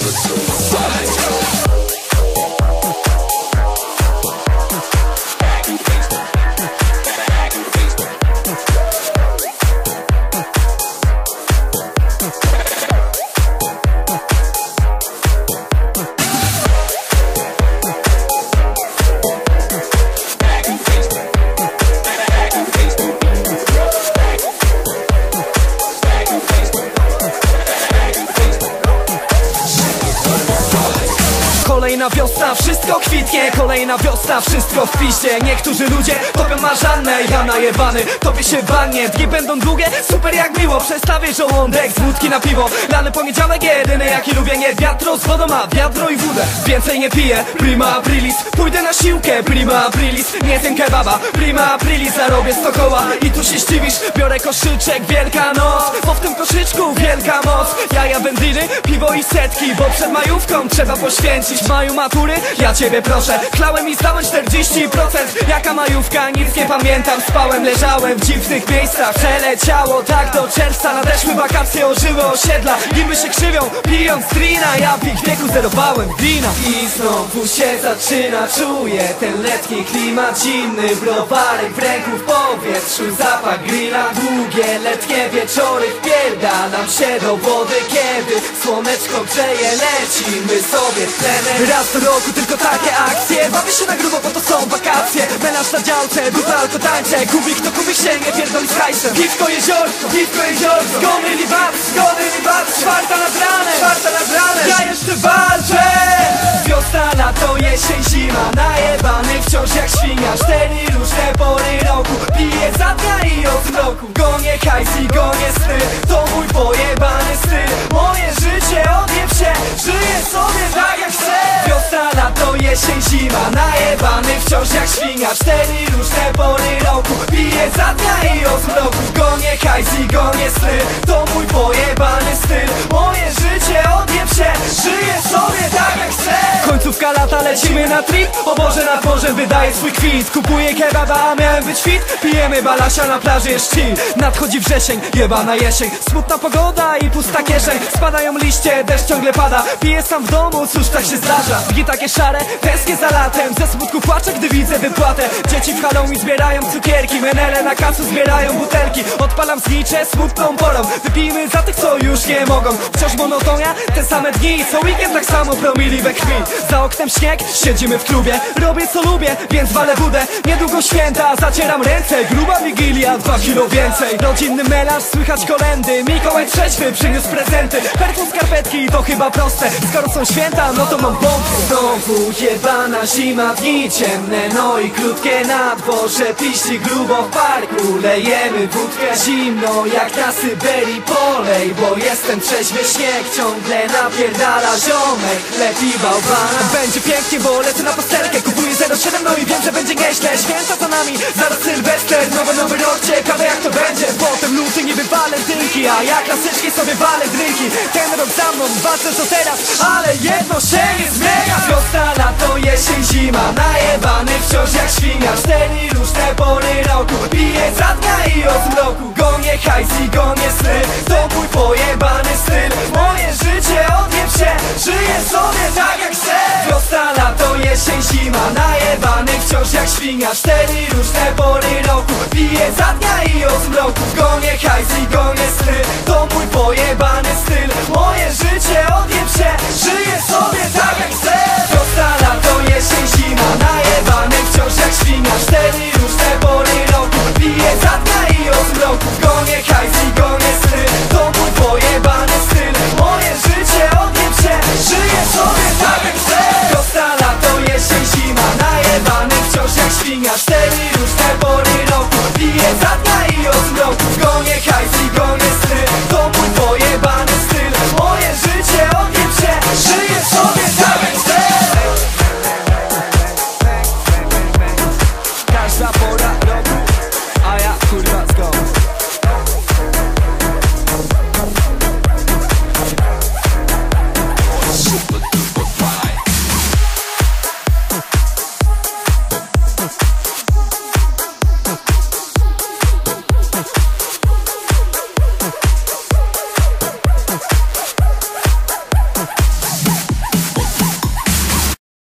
the. Kolejna wiosna, wszystko kwitnie Kolejna wiosna, wszystko w piście. Niektórzy ludzie topią marzannę Ja najebany, topię się w wannie. Dni będą długie, super jak miło Przestawię żołądek z wódki na piwo. Lany poniedziałek jedyny jaki lubię Nie wiatro z wodą, a wiadro i wódę. Więcej nie piję, prima aprilis. Pójdę na siłkę, prima aprilis. Nie ten kebaba, prima aprilis. Zarobię sto koła i tu się zdziwisz Biorę koszyczek, wielka noc Bo w tym koszyczku wielka moc. Jaja wędliny, piwo i setki Bo przed majówką trzeba poświęcić. W matury, ja ciebie proszę. Chlałem i zdałem 40% Jaka majówka, nic nie pamiętam. Spałem, leżałem w dziwnych miejscach. Przeleciało tak do czerwca. Nadeszły wakacje, ożyły osiedla. Gimby się krzywią, pijąc drina. Ja w ich wieku zerowałem wina. I znowu się zaczyna, czuję Ten letni klimat. Zimny Browarek w ręku w powietrzu. Zapach grilla, długie letnie wieczory. Wpierdalam się do wody, kiedy Słoneczko grzeje, lecimy sobie tlenem Raz do roku tylko takie akcje. Bawię się na grubo, bo to są wakacje. Melanż na działce, dupa alko tańcze Kubik to kubik się nie pierdoli z hajsem. Piwko jeziorko, piwko jeziorko Zgony mi bat, zgony Czwarta nad ranem, czwarta Ja jeszcze walczę. Wiosna, lato, jesień, zima. Najebany wciąż jak świnia Cztery różne pory roku. Piję za dnia i od zmroku Gonię hajs i gonię sny. To mój pojebany styl. Moje życie odjeb się. Żyję sobie tak jesień, zima Najebany wciąż jak świnia. Cztery różne pory roku Piję za dnia i od zmroku Gonię hajs i gonię sny To mój pojebany styl. Moje życie odjeb się Końcówka lata, lecimy na trip. O Boże, nad morzem wydaje swój kwit. Kupuję kebaba, a miałem być fit. Pijemy balasia, na plaży jest chill. Nadchodzi wrzesień, jebana jesień. Smutna pogoda i pusta kieszeń. Spadają liście, deszcz ciągle pada. Piję sam w domu, cóż tak się zdarza? Dni takie szare, tęsknię za latem. Ze smutku płaczę, gdy widzę wypłatę. Dzieci w Halloween zbierają cukierki. Menele na kacu zbierają butelki. Odpalam znicze smutną porą. Wypijmy za tych, co już nie mogą. Wciąż monotonia, te same dni. Co weekend tak samo promili we krwi. Za oknem śnieg, siedzimy w klubie Robię co lubię, więc walę wódę Niedługo święta, zacieram ręce Gruba wigilia, dwa kilo więcej. Rodzinny melarz, słychać kolendy Mikołaj trzeźwy przyniósł prezenty. Perfum skarpetki, to chyba proste. Skoro są święta, no to mam bombkę Znowu jebana zima, dni ciemne No i krótkie na dworze. Grubo w parku Lejemy wódkę. Zimno Jak na Syberii polej Bo jestem trzeźwy śnieg. Ciągle napierdala ziomek Lepi bałwana Będzie pięknie, bo lecę na pasterkę Kupuję 07, no i wiem, że będzie nieźle. Święta za nami, zaraz Sylwester. Nowy, nowy rok, ciekawe jak to będzie. Potem luty niby walentynki A ja klasycznie sobie walę drinki. Ten rok za mną, ważne co teraz Ale jedno się nie zmienia. Wiosna, lato, jesień, zima Najebany wciąż jak świnia. Cztery różne pory roku Piję za dnia i od zmroku Gonię hajs i gonię sny To mój pojebany styl. Moje życie jesień, zima Najebany wciąż jak świnia. Cztery różne pory roku. Piję za dnia i od zmroku. Gonię hajs i gonię